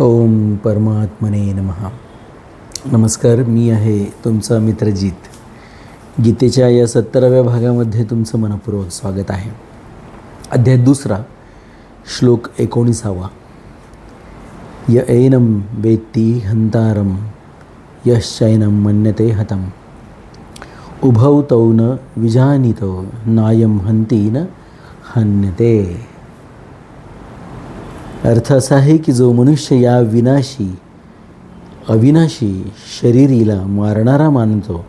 ओम परमात्मने नमहा नमस्कार मी आहे तुमचा मित्रजीत गीतेच्या या सत्तराव्या भागामध्ये तुमचं मनपूर्वक स्वागत आहे. अध्याय दुसरा श्लोक एकोणीसावा. य एनम वेत्ती हंतारम यश्चैनम मन्यते हतम. उभौ तौ न विजानितो नायम हंती न हन्यते। अर्थ असा आहे की जो मनुष्य या विनाशी अविनाशी शरीरीला मारणारा मानतो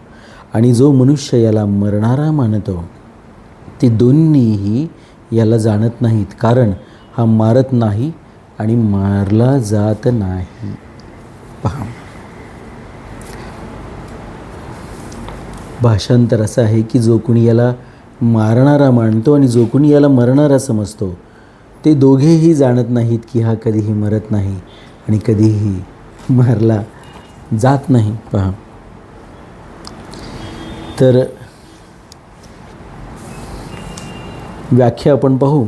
आणि जो मनुष्य याला मरणारा मानतो ते दोन्हीही याला जाणत नाहीत. कारण हा मारत नाही आणि मारला जात नाही. पहा. भाषांतर असं आहे की जो कुणी याला मारणारा मानतो आणि जो कुणी याला मरणारा समजतो ते दोघेही जाणत नाहीत की हा कधीही मरत नाही आणि कधीही मारला जात नाही. पहा. तर व्याख्या आपण पाहू.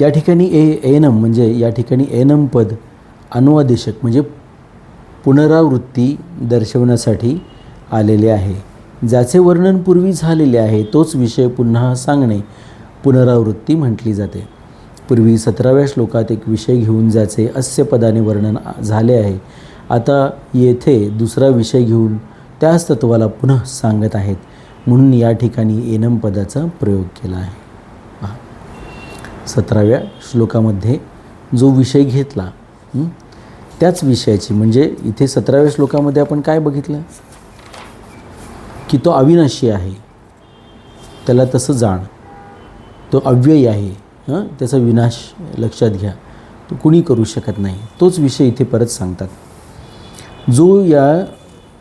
या ठिकाणी ए एनम म्हणजे या ठिकाणी एनम पद अनुवादेशक म्हणजे पुनरावृत्ती दर्शवण्यासाठी आलेले आहे. ज्याचे वर्णन पूर्वी झालेले आहे तोच विषय पुन्हा सांगणे पुनरावृत्ती म्हटली जाते. पूर्वी सतराव्या श्लोकात एक विषय घेऊन ज्याचे अस्य पदाने वर्णन झाले आहे. आता येथे दुसरा विषय घेऊन त्याच तत्वाला पुन्हा सांगत आहेत. म्हणून या ठिकाणी एनम पदाचा प्रयोग केला आहे. पहा. सतराव्या श्लोकामध्ये जो विषय घेतला त्याच विषयाची म्हणजे इथे सतराव्या श्लोकामध्ये आपण काय बघितलं? की तो अविनाशी आहे. त्याला तसं जाण. तो अव्ययी आहे. हं त्याचा विनाश लक्षात घ्या. तो कुणी करू शकत नाही. तोच विषय इथे परत सांगतात. जो या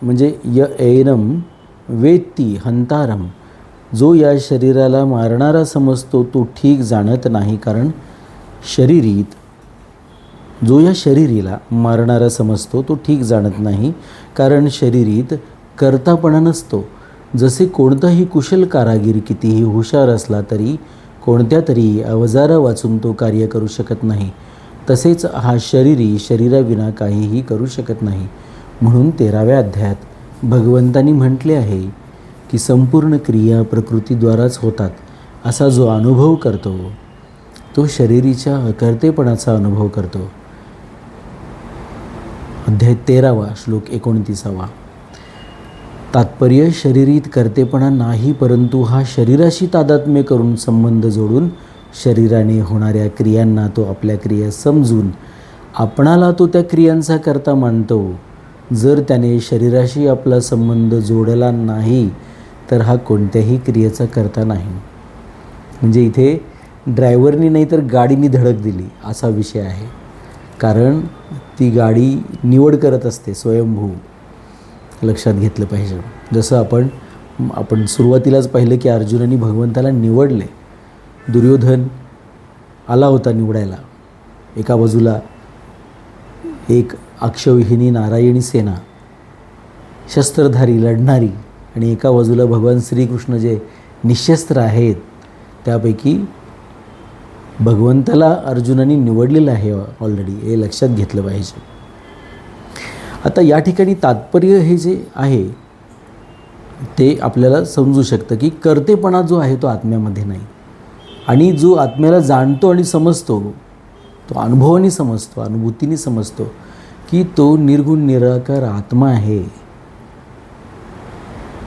म्हणजे य एनम वेत्ती हंतारम जो या शरीराला मारणारा समजतो तो ठीक जाणत नाही कारण शरीरीत जो या शरीरीला मारणारा समजतो तो ठीक जाणत नाही कारण शरीरीत कर्तापणा नसतो. जसे कोणताही कुशल कारागीर कितीही हुशार असला तरी कोणत्या तरी अवजारा वाचून तो कार्य करू शकत नाही. तसेच हा शरीरी शरीराविना काहीही करू शकत नाही. म्हणून तेराव्या अध्यायात भगवंतांनी म्हटले आहे की संपूर्ण क्रिया प्रकृतीद्वाराच होतात असा जो अनुभव करतो तो शरीरीच्या अकर्तेपणाचा अनुभव करतो. अध्याय तेरावा श्लोक एकोणतीसावा. तात्पर्य शरीरित कर्तेपणा नाही परंतु हा शरीराशी तादात्म्य करून संबंध जोडून शरीराने होणाऱ्या क्रियांना तो आपल्या क्रिया समजून आपणाला तो त्या क्रियांचा करता मानतो. जर त्याने शरीराशी आपला संबंध जोडला नाही तर हा कोणत्याही क्रियेचा करता नाही. म्हणजे इथे ड्रायव्हरनी नाही तर गाडीनी धडक दिली असा विषय आहे. कारण ती गाडी निवड करत असते स्वयंभू. लक्षात घेतलं पाहिजे. जसं आपण आपण सुरुवातीलाच पाहिलं की अर्जुनाने भगवंताला निवडले. दुर्योधन आला होता निवडायला. एका बाजूला एक अक्षविहिनी नारायणी सेना शस्त्रधारी लढणारी आणि एका बाजूला भगवान श्रीकृष्ण जे निशस्त्र आहेत त्यापैकी भगवंताला अर्जुनाने निवडलेलं आहे ऑलरेडी हे लक्षात घेतलं पाहिजे. आता या ठिकाणी तात्पर्य हे जे आहे ते आपल्याला समजू शकतं की कर्तेपणा जो आहे तो आत्म्यामध्ये नाही. आणि जो आत्म्याला जाणतो आणि समजतो तो अनुभवाने समजतो अनुभूतीने समजतो की तो निर्गुण निराकार आत्मा आहे.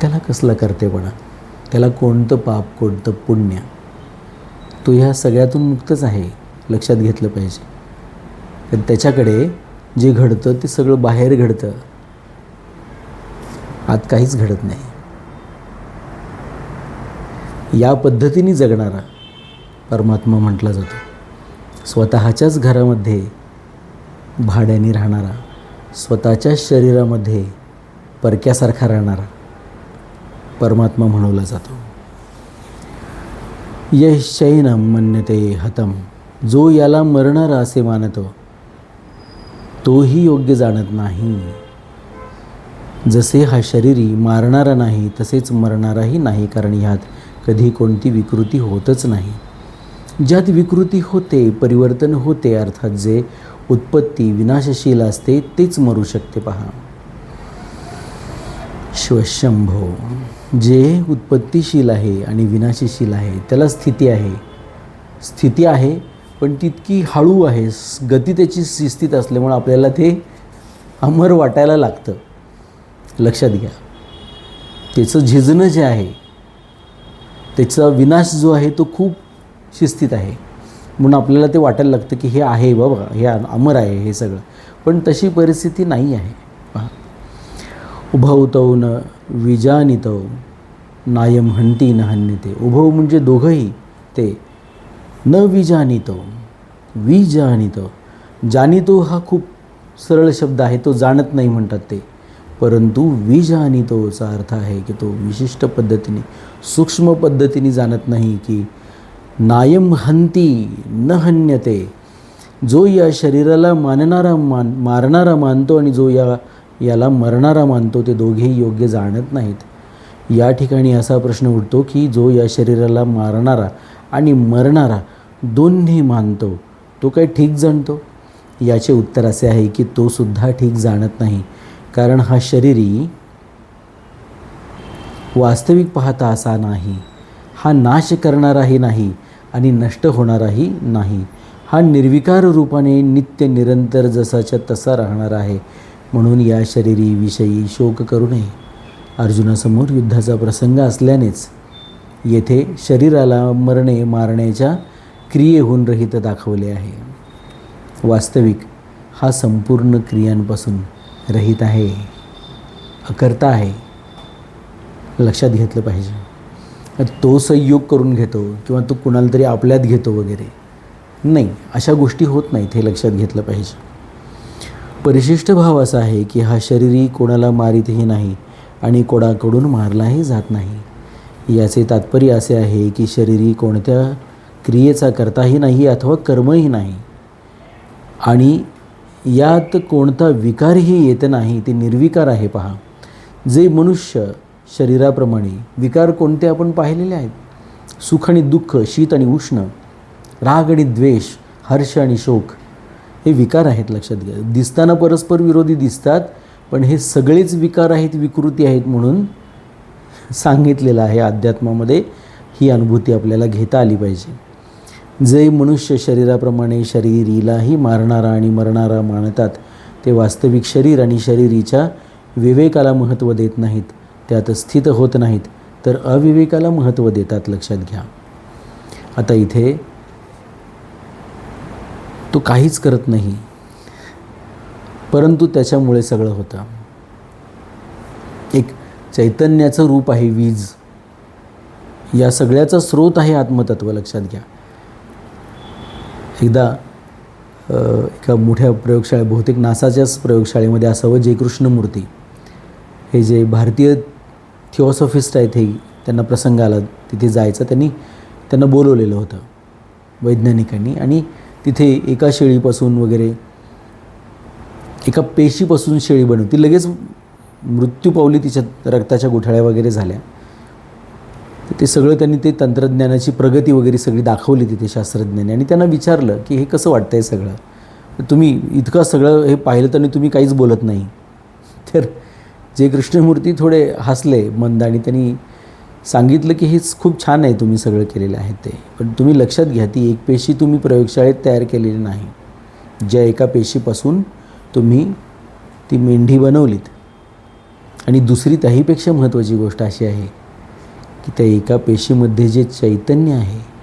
त्याला कसला कर्तेपणा? त्याला कोणतं पाप कोणतं पुण्य? तो ह्या सगळ्यातून मुक्तच आहे लक्षात घेतलं पाहिजे. तर त्याच्याकडे जे घडतं ते सगळं बाहेर घडतं. आत काहीच घडत नाही. या पद्धतीने जगणारा परमात्मा म्हटला जातो. स्वतःच्याच घरामध्ये भाड्याने राहणारा स्वतःच्याच शरीरामध्ये परक्यासारखा राहणारा परमात्मा म्हणवला जातो. यशैनम मन्यते हतम. जो याला मरणारा असे मानतो तोही योग्य जाणत नाही. जसे हा शरीरी मारणारा नाही तसेच मरणाराही नाही कारण ह्यात कधी कोणती विकृती होतच नाही. ज्यात विकृती होते परिवर्तन होते अर्थात जे उत्पत्ती विनाशशील असते तेच मरू शकते पहा. शिवशंभो जे उत्पत्तीशील आहे आणि विनाशशील आहे त्याला स्थिती आहे. स्थिती आहे पण तितकी हळू आहे. गती त्याची शिस्तीत असल्यामुळं आपल्याला ते अमर वाटायला लागतं. लक्षात घ्या. त्याचं झिजणं जे आहे त्याचा विनाश जो आहे तो खूप शिस्तीत आहे. म्हणून आपल्याला ते वाटायला लागतं की हे आहे बाबा हे अमर आहे हे सगळं. पण तशी परिस्थिती नाही आहे. पहा. उभवतौ न विजानितव नायम हंती न हन्यते. उभव म्हणजे दोघंही ते न विजानितो विजानितो. जानितो हा खूप सरळ शब्द आहे तो जाणत नाही म्हणतात ते. परंतु विजानितोचा अर्थ आहे की तो विशिष्ट पद्धतीने सूक्ष्म पद्धतीने जाणत नाही की नायम हंती न हन्यते. जो या शरीराला मानणारा मान मारणारा मानतो आणि जो या याला मरणारा मानतो ते दोघेही योग्य जाणत नाहीत. या ठिकाणी असा प्रश्न उठतो की जो या शरीराला मारणारा आणि मरणारा दोन्ही मानतो. तो काय ठीक जाणतो? याचे उत्तर असे आहे की तो सुद्धा ठीक जाणत नाही. कारण हा शरीरी वास्तविक पाहता असा नाही. हा नाश करणाराही नाही आणि नष्ट होणाराही नाही. हा निर्विकार रूपाने नित्य निरंतर जसाच्या तसा राहणार आहे. म्हणून या शरीरी विषयी शोक करू नये. अर्जुनासमोर युद्धाचा प्रसंग असल्यानेच येथे शरीराला मरणे मारण्याच्या क्रियेहून रहित दाखवले आहे. वास्तविक हा संपूर्ण क्रियांपासून रहित आहे. अकर्ता आहे. लक्षात घेतलं पाहिजे. तो संयोग करून घेतो किंवा तो कुणाला तरी आपल्यात घेतो वगैरे. नाही अशा गोष्टी होत नाहीत हे लक्षात घेतलं पाहिजे. परिशिष्ट भाव असा आहे की हा शरीरी कोणाला मारितही नाही आणि कोणाकडून मारलाही जात नाही. याचे तात्पर्य असे आहे की शरीरी कोणत्या क्रियेचा करताही नाही अथवा कर्मही नाही. आणि यात कोणता विकारही येत नाही ते निर्विकार आहे पहा. जे मनुष्य शरीराप्रमाणे विकार कोणते आपण पाहिलेले आहेत? सुख आणि दुःख शीत आणि उष्ण राग आणि द्वेष हर्ष आणि शोक हे विकार आहेत लक्षात घ्या. दिसताना परस्पर विरोधी दिसतात पण हे सगळेच विकार आहेत विकृती आहेत म्हणून सांगितलेलं आहे अध्यात्मामध्ये. ही अनुभूती आपल्याला घेता आली पाहिजे. जे मनुष्य शरीराप्रमाणे शरीरीलाही मारणारा आणि मरणारा मानतात ते वास्तविक शरीर आणि शरीरीच्या विवेकाला महत्त्व देत नाहीत त्यात स्थित होत नाहीत तर अविवेकाला महत्त्व देतात लक्षात घ्या. आता इथे तो काहीच करत नाही परंतु त्याच्यामुळे सगळं होतं. एक चैतन्याचं रूप आहे वीज. या सगळ्याचा स्रोत आहे आत्मतत्व लक्षात घ्या. एकदा एका मोठ्या प्रयोगशाळे बहुतेक नासाच्याच प्रयोगशाळेमध्ये असावं जे कृष्णमूर्ती हे जे भारतीय थिओसॉफिस्ट आहेत हे त्यांना प्रसंग आला तिथे जायचं. त्यांनी त्यांना बोलवलेलं होतं वैज्ञानिकांनी. आणि तिथे एका शेळीपासून वगैरे एका पेशीपासून शेळी बनवती लगेच मृत्यू पावली तिच्यात रक्ताच्या गुठळ्या वगैरे झाल्या. तर ते सगळं त्यांनी ते तंत्रज्ञानाची प्रगती वगैरे सगळी दाखवली तिथे शास्त्रज्ञांनी. आणि त्यांना विचारलं की हे कसं वाटतं आहे सगळं? तुम्ही इतकं सगळं हे पाहिलं तर तुम्ही काहीच बोलत नाही. तर जे कृष्णमूर्ती थोडे हसले मंद आणि त्यांनी सांगितलं की हेच खूप छान आहे तुम्ही सगळं केलेलं आहे ते. पण तुम्ही लक्षात घ्या ती एक पेशी तुम्ही प्रयोगशाळेत तयार केलेली नाही. ज्या एका पेशीपासून तुम्ही ती मेंढी बनवलीत. आणि दुसरी त्याहीपेक्षा महत्त्वाची गोष्ट अशी आहे की त्या एका पेशीमध्ये जे चैतन्य आहे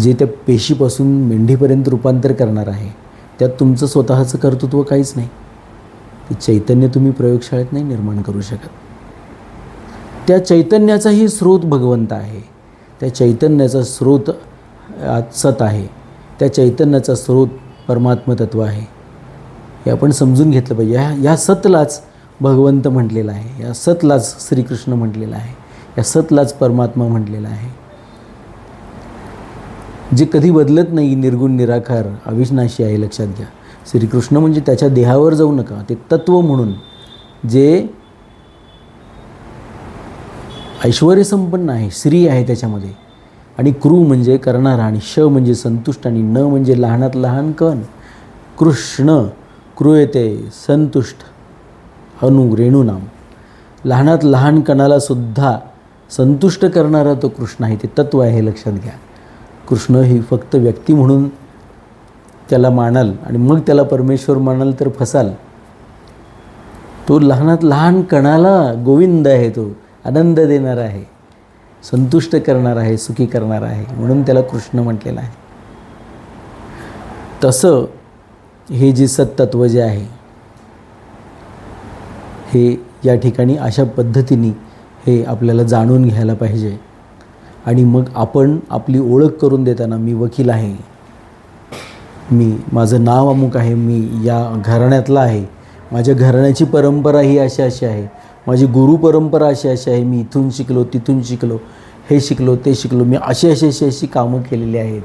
जे त्या पेशीपासून मेंढीपर्यंत रूपांतर करणार आहे त्यात तुमचं स्वतःचं कर्तृत्व काहीच नाही. ते चैतन्य तुम्ही प्रयोगशाळेत नाही निर्माण करू शकत. त्या चैतन्याचाही स्रोत भगवंत आहे. त्या चैतन्याचा स्रोत सत आहे. त्या चैतन्याचा स्रोत परमात्मतत्व आहे. हे आपण समजून घेतलं पाहिजे. ह्या ह्या सतलाच भगवंत म्हटलेला आहे. या सतलाच श्रीकृष्ण म्हटलेला आहे. या सतलाच परमात्मा म्हटलेला आहे. जे कधी बदलत नाही निर्गुण निराकार अविनाशी आहे लक्षात घ्या. श्रीकृष्ण म्हणजे त्याच्या देहावर जाऊ नका. ते तत्व म्हणून जे ऐश्वर संपन्न आहे श्री आहे त्याच्यामध्ये. आणि क्रू म्हणजे करणारा आणि श म्हणजे संतुष्ट आणि न म्हणजे लहानात लहान कण. कृष्ण क्रूयते संतुष्ट. अनु रेणूनाम लहानात लहान कणालासुद्धा संतुष्ट करणारा तो कृष्ण आहे ते तत्व आहे हे लक्षात घ्या. कृष्ण ही फक्त व्यक्ती म्हणून त्याला मानाल आणि मग त्याला परमेश्वर मानाल तर फसाल. तो लहानात लहान कणाला गोविंद आहे तो आनंद देणारा आहे संतुष्ट करणारा आहे सुखी करणारा आहे म्हणून त्याला कृष्ण म्हटलेलं आहे. तसं हे जे सत्तत्व जे आहे हे या ठिकाणी अशा पद्धतीने हे आपल्याला जाणून घ्यायला पाहिजे. आणि मग आपण आपली ओळख करून देताना मी वकील आहे. मी माझं नाव अमुक आहे मी या घराण्यातला आहे. माझ्या घराण्याची परंपरा ही अशी अशी आहे. माझी गुरु परंपरा अशी अशी आहे मी इथून शिकलो तिथून शिकलो हे शिकलो ते शिकलो मी अशी अशी अशी अशी कामं केलेली आहेत.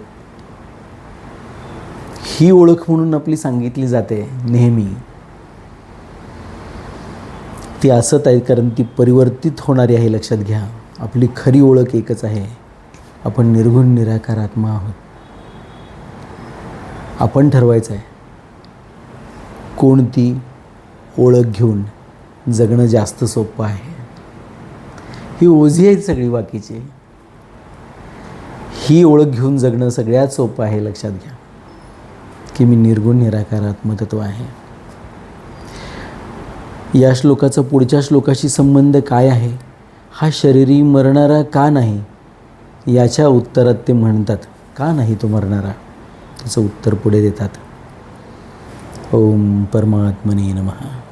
ही ओळख म्हणून आपली सांगितली जाते नेहमी. ती असत आहे कारण ती परिवर्तित होणारी आहे लक्षात घ्या. आपली खरी ओळख एकच आहे. आपण निर्गुण निराकार आत्मा आहोत. आपण ठरवायचं आहे. कोणती ओळख घेऊन जगणं जास्त सोपं आहे? ही ओझी आहेत सगळी बाकीची. ही ओळख घेऊन जगणं सगळ्यात सोपं आहे लक्षात घ्या. की मी निर्गुण निराकार आत्मतत्व आहे. या श्लोकाचा पुढच्या श्लोकाशी संबंध काय आहे? हा शरीरी मरणारा का नाही? याच्या उत्तरात ते म्हणतात का नाही तो मरणारा? त्याचं उत्तर पुढे देतात. ओम परमात्मने नमः.